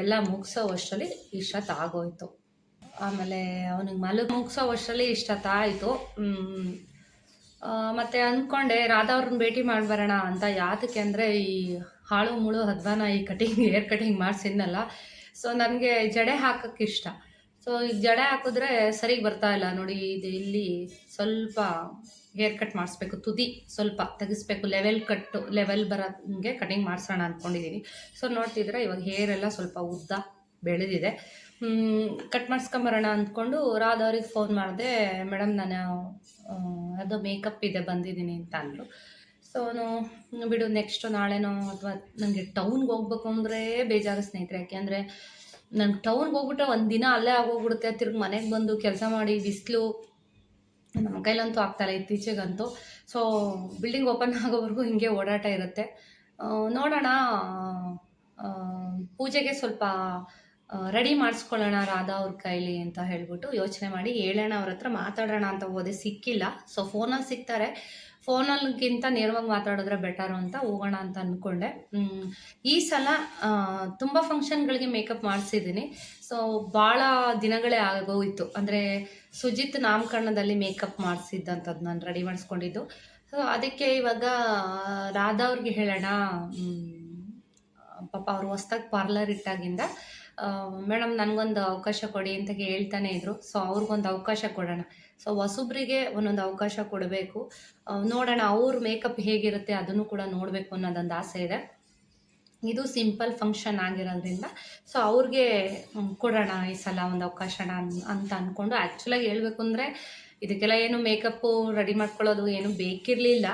ಎಲ್ಲ ಮುಗಿಸೋ ಅಷ್ಟರಲ್ಲಿ ಇಷ್ಟೊತ್ತು ಆಗೋಯ್ತು. ಆಮೇಲೆ ಅವನಿಗೆ ಮಲಗ ಮುಗಿಸೋ ಅಷ್ಟರಲ್ಲಿ ಇಷ್ಟೊತ್ತಾಯಿತು ಮತ್ತು ಅಂದ್ಕೊಂಡೆ, ರಾಧಾ ಅವ್ರನ್ನ ಭೇಟಿ ಮಾಡಿ ಬರೋಣ ಅಂತ. ಯಾತಕ್ಕೆ ಅಂದರೆ ಈ ಹಾಳು, ಮುಳು, ಹದ್ವಾನ, ಈ ಕಟಿಂಗ್ ಹೇರ್ ಕಟಿಂಗ್ ಮಾಡಿಸಿದ್ನಲ್ಲ. ಸೊ ನನಗೆ ಜಡೆ ಹಾಕೋಕ್ಕೆ ಇಷ್ಟ. ಸೊ ಈಗ ಜಡೆ ಹಾಕಿದ್ರೆ ಸರಿಗೆ ಬರ್ತಾ ಇಲ್ಲ. ನೋಡಿ, ಇದು ಇಲ್ಲಿ ಸ್ವಲ್ಪ ಹೇರ್ ಕಟ್ ಮಾಡಿಸ್ಬೇಕು. ತುದಿ ಸ್ವಲ್ಪ ತೆಗಿಸ್ಬೇಕು. ಲೆವೆಲ್ ಕಟ್ಟು ಲೆವೆಲ್ ಬರೋಂಗೆ ಕಟಿಂಗ್ ಮಾಡಿಸೋಣ ಅಂದ್ಕೊಂಡಿದ್ದೀನಿ ಸೊ ನೋಡ್ತಿದ್ರೆ ಇವಾಗ ಹೇರ್ ಎಲ್ಲ ಸ್ವಲ್ಪ ಉದ್ದ ಬೆಳೆದಿದೆ. ಕಟ್ ಮಾಡಿಸ್ಕೊಂಬರೋಣ ಅಂದ್ಕೊಂಡು ರಾಧವ್ರಿಗೆ ಫೋನ್ ಮಾಡಿದೆ. ಮೇಡಮ್, ನಾನು ಅದು ಮೇಕಪ್ ಇದೆ, ಬಂದಿದ್ದೀನಿ ಅಂತ ಅಂದರು. ಸೊ ಅವನು ಬಿಡು ನೆಕ್ಸ್ಟು ನಾಳೆನೋ ಅಥವಾ ನನಗೆ ಟೌನ್ಗೆ ಹೋಗ್ಬೇಕು ಅಂದರೆ ಬೇಜಾರು ಸ್ನೇಹಿತರೆ. ಯಾಕೆಂದರೆ ನಂಗೆ ಟೌನ್ಗೆ ಹೋಗ್ಬಿಟ್ರೆ ಒಂದು ದಿನ ಅಲ್ಲೇ ಆಗೋಗ್ಬಿಡುತ್ತೆ. ತಿರ್ಗಿ ಮನೆಗೆ ಬಂದು ಕೆಲಸ ಮಾಡಿ ಬಿಸಿಲು ನಮ್ಮ ಕೈಲಂತೂ ಆಗ್ತಾಯಿಲ್ಲ ಇತ್ತೀಚೆಗಂತೂ. ಸೊ ಬಿಲ್ಡಿಂಗ್ ಓಪನ್ ಆಗೋವರೆಗೂ ಹಿಂಗೆ ಓಡಾಟ ಇರುತ್ತೆ. ನೋಡೋಣ. ಪೂಜೆಗೆ ಸ್ವಲ್ಪ ರೆಡಿ ಮಾಡಿಸ್ಕೊಳ್ಳೋಣ ರಾಧಾ ಅವ್ರ ಕೈಲಿ ಅಂತ ಹೇಳ್ಬಿಟ್ಟು ಯೋಚನೆ ಮಾಡಿ ಹೇಳೋಣ, ಅವ್ರ ಹತ್ರ ಮಾತಾಡೋಣ ಅಂತ ಹೋದೆ. ಸಿಕ್ಕಿಲ್ಲ. ಸೊ ಫೋನಲ್ಲಿ ಸಿಗ್ತಾರೆ ಫೋನಲ್ಲಿಗಿಂತ ನೇರವಾಗಿ ಮಾತಾಡಿದ್ರೆ ಬೆಟರು ಅಂತ ಹೋಗೋಣ ಅಂತ ಅಂದ್ಕೊಂಡೆ ಈ ಸಲ ತುಂಬ ಫಂಕ್ಷನ್ಗಳಿಗೆ ಮೇಕಪ್ ಮಾಡಿಸಿದ್ದೀನಿ. ಸೊ ಭಾಳ ದಿನಗಳೇ ಆಗೋಯಿತು. ಅಂದರೆ, ಸುಜಿತ್ ನಾಮಕರಣದಲ್ಲಿ ಮೇಕಪ್ ಮಾಡಿಸಿದ್ದಂಥದ್ದು ನಾನು ರೆಡಿ ಮಾಡಿಸ್ಕೊಂಡಿದ್ದು. ಸೊ, ಅದಕ್ಕೆ ಇವಾಗ, ರಾಧಾ ಅವ್ರಿಗೆ ಹೇಳೋಣ. ಪಾಪ ಅವ್ರು ಹೊಸ್ದಾಗಿ ಪಾರ್ಲರ್ ಇಟ್ಟಾಗಿಂದ ಮೇಡಮ್ ನನಗೊಂದು ಅವಕಾಶ ಕೊಡಿ ಅಂತ ಹೇಳ್ತಾನೆ ಇದ್ರು. ಸೊ ಅವ್ರಿಗೊಂದು ಅವಕಾಶ ಕೊಡೋಣ. ಸೊ ಹೊಸಬ್ರಿಗೆ ಒಂದೊಂದು ಅವಕಾಶ ಕೊಡಬೇಕು. ನೋಡೋಣ ಅವ್ರ ಮೇಕಪ್ ಹೇಗಿರುತ್ತೆ ಅದನ್ನು ಕೂಡ ನೋಡಬೇಕು ಅನ್ನೋದೊಂದು ಆಸೆ ಇದೆ. ಇದು ಸಿಂಪಲ್ ಫಂಕ್ಷನ್ ಆಗಿರೋದ್ರಿಂದ ಸೊ ಅವ್ರಿಗೆ ಕೊಡೋಣ ಈ ಸಲ ಒಂದು ಅವಕಾಶ ಅಂತ ಅಂದ್ಕೊಂಡು ಆ್ಯಕ್ಚುಲಾಗಿ ಹೇಳಬೇಕು ಅಂದರೆ, ಇದಕ್ಕೆಲ್ಲ ಏನು ಮೇಕಪ್ಪು ರೆಡಿ ಮಾಡ್ಕೊಳ್ಳೋದು ಏನು ಬೇಕಿರಲಿಲ್ಲ.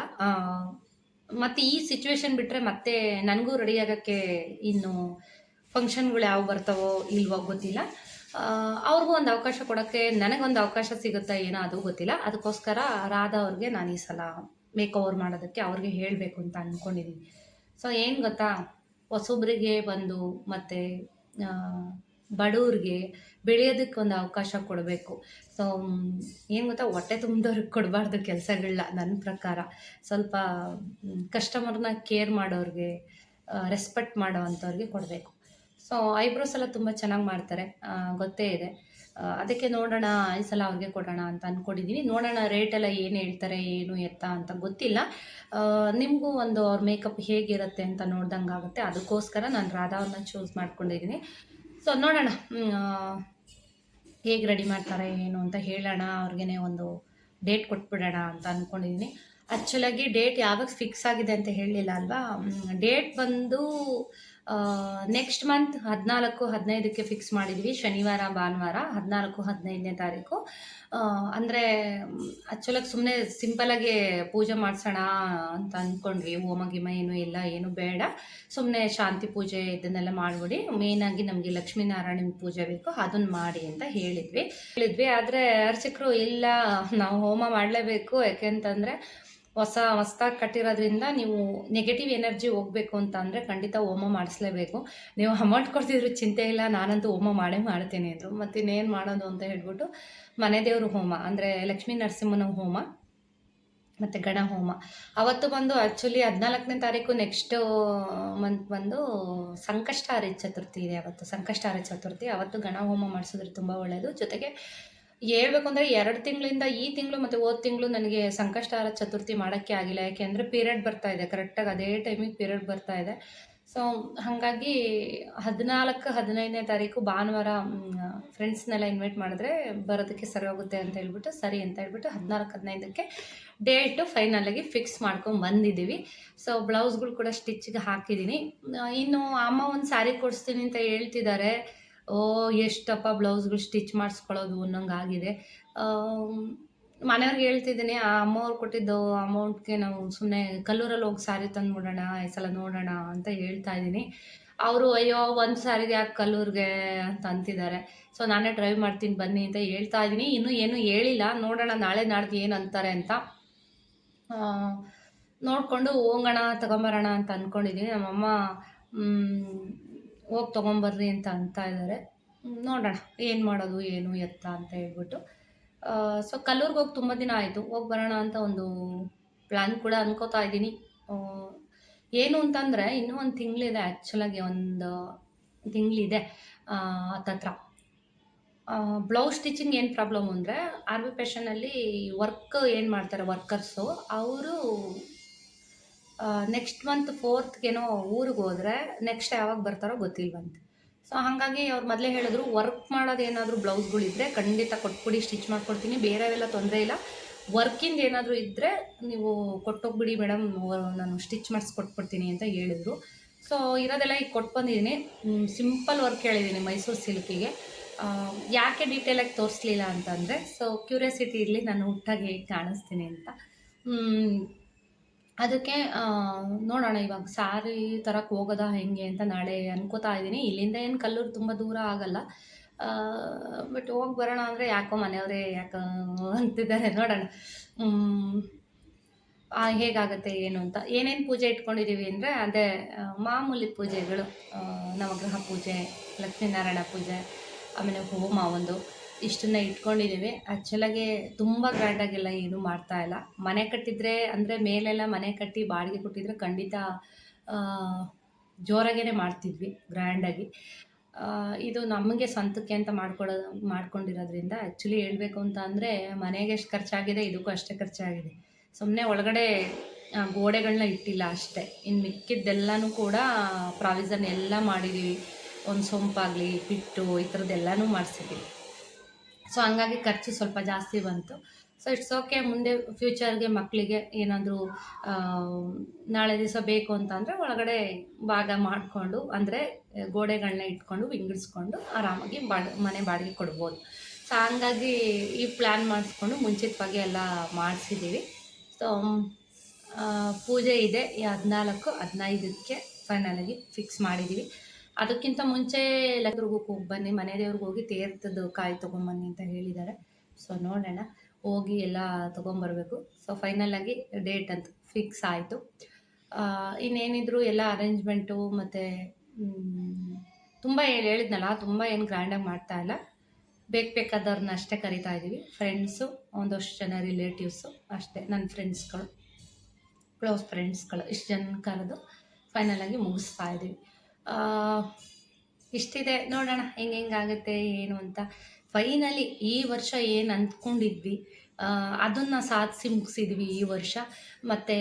ಮತ್ತು ಈ ಸಿಚುವೇಶನ್ ಬಿಟ್ಟರೆ ಮತ್ತೆ ನನಗೂ ರೆಡಿ ಆಗೋಕ್ಕೆ ಇನ್ನು ಫಂಕ್ಷನ್ಗಳು ಯಾವ ಬರ್ತಾವೋ ಇಲ್ವೋ ಗೊತ್ತಿಲ್ಲ. ಅವ್ರಿಗೂ ಒಂದು ಅವಕಾಶ ಕೊಡೋಕ್ಕೆ ನನಗೊಂದು ಅವಕಾಶ ಸಿಗುತ್ತಾ ಏನೋ ಅದು ಗೊತ್ತಿಲ್ಲ. ಅದಕ್ಕೋಸ್ಕರ ರಾಧಾ ಅವ್ರಿಗೆ ನಾನು ಈ ಸಲ ಮೇಕ್ ಓವರ್ ಮಾಡೋದಕ್ಕೆ ಅವ್ರಿಗೆ ಹೇಳಬೇಕು ಅಂತ ಅಂದ್ಕೊಂಡಿದ್ದೀನಿ ಸೊ ಏನು ಗೊತ್ತಾ? ಹೊಸೊಬ್ರಿಗೆ ಬಂದು ಮತ್ತು ಬಡವ್ರಿಗೆ ಬೆಳೆಯೋದಕ್ಕೆ ಒಂದು ಅವಕಾಶ ಕೊಡಬೇಕು. ಸೊ ಏನು ಗೊತ್ತಾ? ಹೊಟ್ಟೆ ತುಂಬಿದವ್ರಿಗೆ ಕೊಡಬಾರ್ದು ಕೆಲಸಗಳನ್ನ ನನ್ನ ಪ್ರಕಾರ. ಸ್ವಲ್ಪ ಕಸ್ಟಮರ್ನ ಕೇರ್ ಮಾಡೋರಿಗೆ ರೆಸ್ಪೆಕ್ಟ್ ಮಾಡೋ ಅಂಥವ್ರಿಗೆ ಕೊಡಬೇಕು. ಸೊ ಐಬ್ರೋಸ್ ಎಲ್ಲ ತುಂಬ ಚೆನ್ನಾಗಿ ಮಾಡ್ತಾರೆ. ಗೊತ್ತೇ ಇದೆ. ಅದಕ್ಕೆ ನೋಡೋಣ, ಈ ಸಲ ಅವ್ರಿಗೆ ಕೊಡೋಣ ಅಂತ ಅಂದ್ಕೊಂಡಿದ್ದೀನಿ ನೋಡೋಣ ರೇಟ್ ಎಲ್ಲ ಏನು ಹೇಳ್ತಾರೆ, ಏನು ಎತ್ತ ಅಂತ ಗೊತ್ತಿಲ್ಲ. ನಿಮಗೂ ಒಂದು ಅವ್ರ ಮೇಕಪ್ ಹೇಗಿರುತ್ತೆ ಅಂತ ನೋಡ್ದಂಗೆ ಆಗುತ್ತೆ. ಅದಕ್ಕೋಸ್ಕರ ನಾನು ರಾಧಾವನ್ನ ಚೂಸ್ ಮಾಡ್ಕೊಂಡಿದ್ದೀನಿ ಸೊ ನೋಡೋಣ. ಹೇಗೆ ರೆಡಿ ಮಾಡ್ತಾರೆ, ಏನು ಅಂತ ಹೇಳೋಣ. ಅವ್ರಿಗೆ ಒಂದು ಡೇಟ್ ಕೊಟ್ಬಿಡೋಣ ಅಂತ ಅಂದ್ಕೊಂಡಿದ್ದೀನಿ ಆ್ಯಕ್ಚುಲಾಗಿ ಡೇಟ್ ಯಾವಾಗ ಫಿಕ್ಸ್ ಆಗಿದೆ ಅಂತ ಹೇಳಲಿಲ್ಲ ಅಲ್ವಾ? ಡೇಟ್ ಬಂದು ನೆಕ್ಸ್ಟ್ ಮಂತ್ ಹದಿನಾಲ್ಕು, ಹದಿನೈದಕ್ಕೆ ಫಿಕ್ಸ್ ಮಾಡಿದ್ವಿ, ಶನಿವಾರ, ಭಾನುವಾರ, ಹದಿನಾಲ್ಕು, ಹದಿನೈದನೇ ತಾರೀಕು. ಅಂದರೆ ಆ್ಯಕ್ಚುಲಾಗಿ ಸುಮ್ಮನೆ ಸಿಂಪಲಾಗಿ ಪೂಜೆ ಮಾಡಿಸೋಣ ಅಂತ ಅಂದ್ಕೊಂಡ್ವಿ ಹೋಮ, ಗಿಮ ಏನು ಇಲ್ಲ, ಏನು ಬೇಡ. ಸುಮ್ಮನೆ ಶಾಂತಿ ಪೂಜೆ ಇದನ್ನೆಲ್ಲ ಮಾಡಿಬಿಡಿ. ಮೇಯ್ನಾಗಿ ನಮಗೆ ಲಕ್ಷ್ಮೀನಾರಾಯಣನ ಪೂಜೆ ಬೇಕು. ಅದನ್ನು ಮಾಡಿ ಅಂತ ಹೇಳಿದ್ವಿ. ಹೇಳಿದ್ವಿ. ಆದರೆ ಅರ್ಚಕರು, ಇಲ್ಲ, ನಾವು ಹೋಮ ಮಾಡಲೇಬೇಕು. ಯಾಕೆಂತಂದರೆ ಹೊಸ ಹೊಸ್ದಾಗಿ ಕಟ್ಟಿರೋದ್ರಿಂದ ನೀವು ನೆಗೆಟಿವ್ ಎನರ್ಜಿ ಹೋಗಬೇಕು ಅಂತ ಅಂದರೆ ಖಂಡಿತ ಹೋಮ ಮಾಡಿಸ್ಲೇಬೇಕು. ನೀವು ಅಮೌಂಟ್ ಕೊಡ್ತಿದ್ರು ಚಿಂತೆ ಇಲ್ಲ, ನಾನಂತೂ ಹೋಮ ಮಾಡೇ ಮಾಡ್ತೀನಿ ಅಂದರು. ಮತ್ತು ಇನ್ನೇನು ಮಾಡೋದು ಅಂತ ಹೇಳ್ಬಿಟ್ಟು ಮನೆ ದೇವ್ರ ಹೋಮ, ಅಂದರೆ ಲಕ್ಷ್ಮೀ ನರಸಿಂಹನ ಹೋಮ, ಮತ್ತು ಗಣ ಹೋಮ. ಅವತ್ತು ಬಂದು ಆ್ಯಕ್ಚುಲಿ ಹದಿನಾಲ್ಕನೇ ತಾರೀಕು ನೆಕ್ಸ್ಟ್ ಮಂತ್ ಬಂದು ಸಂಕಷ್ಟಾರಿ ಚತುರ್ಥಿ ಇದೆ ಅವತ್ತು ಸಂಕಷ್ಟಾರಿ ಚತುರ್ಥಿ. ಅವತ್ತು ಗಣ ಹೋಮ ಮಾಡಿಸಿದ್ರೆ ತುಂಬ ಒಳ್ಳೆಯದು ಜೊತೆಗೆ ಹೇಳ್ಬೇಕು ಅಂದರೆ ಎರಡು ತಿಂಗಳಿಂದ ಈ ತಿಂಗಳು ಮತ್ತು ಹೋದ ತಿಂಗಳು ನನಗೆ ಸಂಕಷ್ಟಾರ ಚತುರ್ಥಿ ಮಾಡೋಕ್ಕೆ ಆಗಿಲ್ಲ. ಯಾಕೆಂದರೆ ಪೀರಿಯಡ್ ಬರ್ತಾ ಇದೆ. ಕರೆಕ್ಟಾಗಿ ಅದೇ ಟೈಮಿಗೆ ಪೀರಿಯಡ್ ಬರ್ತಾ ಇದೆ. ಸೊ ಹಾಗಾಗಿ ಹದಿನಾಲ್ಕು, ಹದಿನೈದನೇ ತಾರೀಕು ಭಾನುವಾರ ಫ್ರೆಂಡ್ಸ್ನೆಲ್ಲ ಇನ್ವೈಟ್ ಮಾಡಿದ್ರೆ ಬರೋದಕ್ಕೆ ಸರಿ ಹೋಗುತ್ತೆ ಅಂತ ಹೇಳ್ಬಿಟ್ಟು, ಸರಿ ಅಂತ ಹೇಳ್ಬಿಟ್ಟು ಹದಿನಾಲ್ಕು, ಹದಿನೈದಕ್ಕೆ ಡೇಟು ಫೈನಲಾಗಿ ಫಿಕ್ಸ್ ಮಾಡ್ಕೊಂಡು ಬಂದಿದ್ದೀವಿ. ಸೊ ಬ್ಲೌಸ್ಗಳು ಕೂಡ ಸ್ಟಿಚ್ಗೆ ಹಾಕಿದ್ದೀನಿ. ಇನ್ನು ಅಮ್ಮ ಒಂದು ಸ್ಯಾರಿ ಕೊಡಿಸ್ತೀನಿ ಅಂತ ಹೇಳ್ತಿದ್ದಾರೆ. ಓ, ಎಷ್ಟಪ್ಪ ಬ್ಲೌಸ್ಗಳು ಸ್ಟಿಚ್ ಮಾಡಿಸ್ಕೊಳ್ಳೋದು, ಅನ್ನೋಂಗೆ ಆಗಿದೆ. ಮನೆಯವ್ರಿಗೆ ಹೇಳ್ತಿದ್ದೀನಿ, ಆ ಅಮ್ಮವ್ರು ಕೊಟ್ಟಿದ್ದು ಅಮೌಂಟ್ಗೆ ನಾವು ಸುಮ್ಮನೆ ಕಲ್ಲೂರಲ್ಲಿ ಹೋಗಿ ಸ್ಯಾರಿ ತಂದುಬಿಡೋಣ, ಈ ಸಲ ನೋಡೋಣ ಅಂತ ಹೇಳ್ತಾ ಇದ್ದೀನಿ. ಅವರು, ಅಯ್ಯೋ, ಒಂದು ಸಾರಿಗೆ ಯಾಕೆ ಕಲ್ಲೂರಿಗೆ ಅಂತ ಅಂತಿದ್ದಾರೆ. ಸೊ, ನಾನೇ ಡ್ರೈವ್ ಮಾಡ್ತೀನಿ, ಬನ್ನಿ ಅಂತ ಹೇಳ್ತಾ ಇದ್ದೀನಿ. ಇನ್ನೂ ಏನೂ ಹೇಳಿಲ್ಲ. ನೋಡೋಣ, ನಾಳೆ ನಾಡ್ದು ಏನು ಅಂತಾರೆ ಅಂತ. ನೋಡಿಕೊಂಡು ಹೋಗೋಣ, ತಗೊಂಬರೋಣ ಅಂತ ಅಂದ್ಕೊಂಡಿದ್ದೀನಿ ನಮ್ಮಮ್ಮ ಹೋಗಿ ತೊಗೊಂಬರ್ರಿ ಅಂತ ಅಂತ ಇದ್ದಾರೆ ನೋಡೋಣ, ಏನು ಮಾಡೋದು, ಏನು ಎತ್ತ ಅಂತ ಹೇಳ್ಬಿಟ್ಟು. ಸೊ ಕಲ್ಲೂರ್ಗೆ ಹೋಗಿ ತುಂಬ ದಿನ ಆಯಿತು. ಹೋಗಿ ಬರೋಣ ಅಂತ ಒಂದು ಪ್ಲ್ಯಾನ್ ಕೂಡ ಅನ್ಕೋತಾ ಇದ್ದೀನಿ. ಏನು ಅಂತಂದರೆ ಇನ್ನೂ ಒಂದು ತಿಂಗಳಿದೆ ಆ್ಯಕ್ಚುಲಾಗಿ ಒಂದು ತಿಂಗಳಿದೆ ಹತ್ತತ್ರ ಬ್ಲೌಸ್ ಸ್ಟಿಚಿಂಗ್ ಏನು ಪ್ರಾಬ್ಲಮ್ ಅಂದರೆ ಆರ್ ಬಿ ಪೇಷನಲ್ಲಿ ವರ್ಕ್ ಏನು ಮಾಡ್ತಾರೆ ವರ್ಕರ್ಸು ಅವರು ನೆಕ್ಸ್ಟ್ ಮಂತ್ ಫೋರ್ತ್ಗೇನೋ ಊರಿಗೆ ಹೋದರೆ ನೆಕ್ಸ್ಟ್ ಯಾವಾಗ ಬರ್ತಾರೋ ಗೊತ್ತಿಲ್ವಂತೆ. ಸೊ ಹಾಗಾಗಿ ಅವ್ರು ಮೊದಲೇ ಹೇಳಿದ್ರು ವರ್ಕ್ ಮಾಡೋದೇನಾದರೂ ಬ್ಲೌಸ್ಗಳಿದ್ದರೆ ಖಂಡಿತ ಕೊಟ್ಬಿಡಿ ಸ್ಟಿಚ್ ಮಾಡ್ಕೊಡ್ತೀನಿ, ಬೇರೆವೆಲ್ಲ ತೊಂದರೆ ಇಲ್ಲ. ವರ್ಕಿಂದ ಏನಾದರೂ ಇದ್ದರೆ ನೀವು ಕೊಟ್ಟೋಗ್ಬಿಡಿ ಮೇಡಮ್ ನಾನು ಸ್ಟಿಚ್ ಮಾಡಿಸ್ಕೊಟ್ಬಿಡ್ತೀನಿ ಅಂತ ಹೇಳಿದರು. ಸೊ ಇರೋದೆಲ್ಲ ಈಗ ಕೊಟ್ಟು ಬಂದಿದ್ದೀನಿ ಸಿಂಪಲ್ ವರ್ಕ್ ಹೇಳಿದ್ದೀನಿ ಮೈಸೂರು ಸಿಲ್ಕಿಗೆ. ಯಾಕೆ ಡೀಟೇಲಾಗಿ ತೋರಿಸ್ಲಿಲ್ಲ ಅಂತಂದರೆ ಸೊ ಕ್ಯೂರಿಯಾಸಿಟಿ ಇರಲಿ, ನಾನು ಹುಟ್ಟಾಗಿ ಕಾಣಿಸ್ತೀನಿ ಅಂತ. ಅದಕ್ಕೆ ನೋಡೋಣ ಇವಾಗ ಸ್ಯಾರಿ ತರಕ್ಕೆ ಹೋಗೋದಾ ಹೆಂಗೆ ಅಂತ ನಾಳೆ ಅನ್ಕೋತಾ ಇದ್ದೀನಿ. ಇಲ್ಲಿಂದ ಏನು ಕಲ್ಲೂರು ತುಂಬ ದೂರ ಆಗಲ್ಲ. ಬಟ್ ಹೋಗಿ ಬರೋಣ ಅಂದರೆ ಯಾಕೋ ಮನೆಯವರೇ ಯಾಕೋ ಅಂತಿದ್ದಾರೆ ನೋಡೋಣ. ಹೇಗಾಗುತ್ತೆ ಏನು ಅಂತ. ಏನೇನು ಪೂಜೆ ಇಟ್ಕೊಂಡಿದ್ದೀವಿ ಅಂದರೆ ಅದೇ ಮಾಮೂಲಿ ಪೂಜೆಗಳು. ನವಗ್ರಹ ಪೂಜೆ, ಲಕ್ಷ್ಮೀನಾರಾಯಣ ಪೂಜೆ, ಆಮೇಲೆ ಹೋಮ ಒಂದು. ಇಷ್ಟನ್ನ ಇಟ್ಕೊಂಡಿದ್ದೀವಿ ಆ್ಯಕ್ಚುಲಾಗಿ ತುಂಬ ಗ್ರ್ಯಾಂಡಾಗೆಲ್ಲ ಏನೂ ಮಾಡ್ತಾ ಇಲ್ಲ. ಮನೆ ಕಟ್ಟಿದರೆ ಅಂದರೆ ಮೇಲೆಲ್ಲ ಮನೆ ಕಟ್ಟಿ ಬಾಡಿಗೆ ಕೊಟ್ಟಿದ್ರೆ ಖಂಡಿತ ಜೋರಾಗೇ ಮಾಡ್ತಿದ್ವಿ ಗ್ರ್ಯಾಂಡಾಗಿ ಇದು ನಮಗೆ ಸ್ವಂತಕ್ಕೆ ಅಂತ ಮಾಡ್ಕೊಡೋ ಮಾಡ್ಕೊಂಡಿರೋದ್ರಿಂದ ಆ್ಯಕ್ಚುಲಿ ಹೇಳಬೇಕು ಅಂತ ಅಂದರೆ ಮನೆಗೆ ಎಷ್ಟು ಖರ್ಚಾಗಿದೆ, ಇದಕ್ಕೂ ಅಷ್ಟೇ ಖರ್ಚಾಗಿದೆ. ಸುಮ್ಮನೆ ಒಳಗಡೆ ಗೋಡೆಗಳನ್ನ ಇಟ್ಟಿಲ್ಲ ಅಷ್ಟೇ. ಇನ್ನು ಮಿಕ್ಕಿದ್ದೆಲ್ಲನೂ ಕೂಡ ಪ್ರಾವಿಸನ್ ಎಲ್ಲ ಮಾಡಿದ್ದೀವಿ ಒಂದು ಸೊಂಪಾಗಲಿ ಪಿಟ್ಟು ಈ ಥರದ್ದೆಲ್ಲನೂ ಮಾಡಿಸಿದ್ದೀವಿ ಸೊ ಹಂಗಾಗಿ ಖರ್ಚು ಸ್ವಲ್ಪ ಜಾಸ್ತಿ ಬಂತು. ಸೊ ಇಟ್ಸ್ ಓಕೆ ಮುಂದೆ ಫ್ಯೂಚರ್ಗೆ ಮಕ್ಕಳಿಗೆ ಏನಾದರೂ ನಾಳೆ ದಿವಸ ಬೇಕು ಅಂತಂದರೆ ಒಳಗಡೆ ಭಾಗ ಮಾಡಿಕೊಂಡು, ಅಂದರೆ ಗೋಡೆಗಳನ್ನ ಇಟ್ಕೊಂಡು, ವಿಂಗಡಿಸ್ಕೊಂಡು ಆರಾಮಾಗಿ ಬಾಡ್, ಮನೆ ಬಾಡಿಗೆ ಕೊಡ್ಬೋದು. ಸೊ ಹಂಗಾಗಿ ಈ ಪ್ಲ್ಯಾನ್ ಮಾಡಿಸ್ಕೊಂಡು ಮುಂಚಿತವಾಗಿ ಎಲ್ಲ ಮಾಡಿಸಿದ್ದೀವಿ. ಸೊ ಪೂಜೆ ಇದೆ. ಈ ಹದಿನಾಲ್ಕು, ಹದಿನೈದಕ್ಕೆ ಫೈನಲಾಗಿ ಫಿಕ್ಸ್ ಮಾಡಿದ್ದೀವಿ. ಅದಕ್ಕಿಂತ ಮುಂಚೆ ಎಲ್ಲದ್ರಿಗೂ ಹೋಗಿ ಬನ್ನಿ, ಮನೆ ದೇವ್ರಿಗೆ ಹೋಗಿ ತೀರ್ಥದ ಕಾಯಿ ತೊಗೊಂಬನ್ನಿ ಅಂತ ಹೇಳಿದ್ದಾರೆ. ಸೊ ನೋಡೋಣ. ಹೋಗಿ ಎಲ್ಲ ತೊಗೊಂಬರ್ಬೇಕು. ಸೊ ಫೈನಲಾಗಿ ಡೇಟ್ ಅಂತ ಫಿಕ್ಸ್ ಆಯಿತು. ಇನ್ನೇನಿದ್ರು ಎಲ್ಲ ಅರೇಂಜ್ಮೆಂಟು ಮತ್ತು ತುಂಬ ಹೇಳಿದ್ನಲ್ಲ, ತುಂಬ ಏನು ಗ್ರ್ಯಾಂಡಾಗಿ ಮಾಡ್ತಾ ಇಲ್ಲ. ಬೇಕು ಬೇಕಾದವ್ರನ್ನ ಅಷ್ಟೇ ಕರಿತಾ ಇದ್ದೀವಿ ಫ್ರೆಂಡ್ಸು ಒಂದಷ್ಟು ಜನ ರಿಲೇಟಿವ್ಸು ಅಷ್ಟೇ. ನನ್ನ ಫ್ರೆಂಡ್ಸ್ಗಳು ಕ್ಲೋಸ್ ಫ್ರೆಂಡ್ಸ್ಗಳು ಇಷ್ಟು ಜನ ಕರೆದು ಫೈನಲಾಗಿ ಮುಗಿಸ್ತಾ ಇದ್ದೀವಿ ಇಷ್ಟಿದೆ. ನೋಡೋಣ ಹೆಂಗೆ ಹೆಂಗಾಗುತ್ತೆ ಏನು ಅಂತ. ಫೈನಲಿ ಈ ವರ್ಷ ಏನು ಅಂದ್ಕೊಂಡಿದ್ವಿ ಅದನ್ನು ಸಾಧಿಸಿ ಮುಗಿಸಿದ್ವಿ ಈ ವರ್ಷ. ಮತ್ತು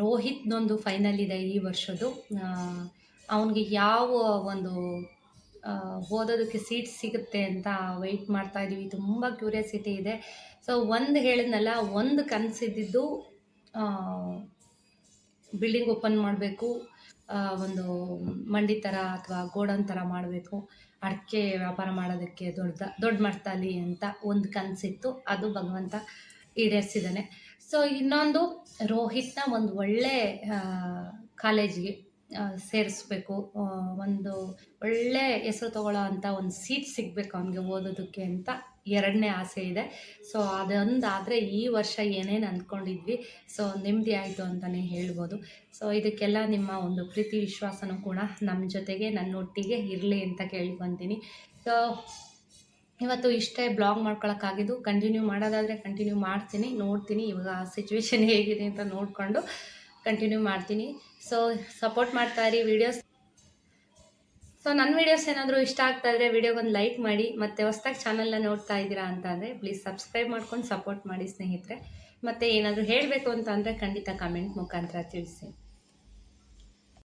ರೋಹಿತ್ನೊಂದು ಫೈನಲ್ ಇದೆ ಈ ವರ್ಷದ್ದು. ಅವನಿಗೆ ಯಾವ ಒಂದು ಓದೋದಕ್ಕೆ ಸೀಟ್ ಸಿಗುತ್ತೆ ಅಂತ ವೆಯ್ಟ್ ಮಾಡ್ತಾ ಇದ್ದೀವಿ. ತುಂಬ ಕ್ಯೂರಿಯಾಸಿಟಿ ಇದೆ. ಸೊ ಒಂದು ಹೇಳಿದ್ನಲ್ಲ, ಒಂದು ಕನಸಿದ್ದಿದ್ದು ಬಿಲ್ಡಿಂಗ್ ಓಪನ್ ಮಾಡಬೇಕು ಒಂದು ಮಂಡಿ ಥರ ಅಥವಾ ಗೋಡನ್ ಥರ ಮಾಡಬೇಕು. ಅಡಿಕೆ ವ್ಯಾಪಾರ ಮಾಡೋದಕ್ಕೆ ದೊಡ್ಡ ದೊಡ್ಡ ಮಟ್ಟದಲ್ಲಿ ಅಂತ ಒಂದು ಕನಸಿತ್ತು. ಅದು ಭಗವಂತ ಈಡೇರಿಸಿದ್ದಾನೆ. ಸೊ ಇನ್ನೊಂದು ರೋಹಿತ್ನ ಒಂದು ಒಳ್ಳೆ ಕಾಲೇಜಿಗೆ ಸೇರಿಸ್ಬೇಕು. ಒಂದು ಒಳ್ಳೆ ಹೆಸರು ತಗೊಳ್ಳೋ ಅಂತ ಒಂದು ಸೀಟ್ ಸಿಗಬೇಕು ಅವನಿಗೆ ಓದೋದಕ್ಕೆ ಅಂತ. ಎರಡನೇ ಆಸೆ ಇದೆ. ಸೊ ಅದೊಂದಾದರೆ ಈ ವರ್ಷ ಏನೇನು ಅಂದ್ಕೊಂಡಿದ್ವಿ ಸೊ ನೆಮ್ಮದಿ ಆಯಿತು ಅಂತಲೇ ಹೇಳ್ಬೋದು. ಸೊ ಇದಕ್ಕೆಲ್ಲ ನಿಮ್ಮ ಒಂದು ಪ್ರೀತಿ, ವಿಶ್ವಾಸನೂ ಕೂಡ ನಮ್ಮ ಜೊತೆಗೆ, ನನ್ನೊಟ್ಟಿಗೆ ಇರಲಿ ಅಂತ ಕೇಳ್ಕೊತೀನಿ ಸೊ ಇವತ್ತು ಇಷ್ಟೇ ಬ್ಲಾಗ್ ಮಾಡ್ಕೊಳಕ್ಕಾಗಿದ್ದು ಕಂಟಿನ್ಯೂ ಮಾಡೋದಾದರೆ ಕಂಟಿನ್ಯೂ ಮಾಡ್ತೀನಿ, ನೋಡ್ತೀನಿ ಇವಾಗ ಸಿಚುವೇಶನ್ ಹೇಗಿದೆ ಅಂತ ನೋಡಿಕೊಂಡು ಕಂಟಿನ್ಯೂ ಮಾಡ್ತೀನಿ. ಸೊ ಸಪೋರ್ಟ್ ಮಾಡ್ತಾ ಇರಿ ವೀಡಿಯೋಸ್ ಸೊ ನನ್ನ ವೀಡಿಯೋಸ್ ಏನಾದರೂ ಇಷ್ಟ ಆಗ್ತಾ ಇದ್ರೆ ವಿಡಿಯೋಗೊಂದು ಲೈಕ್ ಮಾಡಿ ಮತ್ತೆ ಹೊಸ್ದಾಗಿ ಚಾನಲ್ನ ನೋಡ್ತಾ ಇದ್ದೀರಾ ಅಂತ ಅಂದರೆ ಪ್ಲೀಸ್ ಸಬ್ಸ್ಕ್ರೈಬ್ ಮಾಡ್ಕೊಂಡು ಸಪೋರ್ಟ್ ಮಾಡಿ ಸ್ನೇಹಿತರೆ. ಮತ್ತು ಏನಾದರೂ ಹೇಳಬೇಕು ಅಂತ ಅಂದರೆ ಖಂಡಿತ ಕಮೆಂಟ್ ಮುಖಾಂತರ ತಿಳಿಸಿ.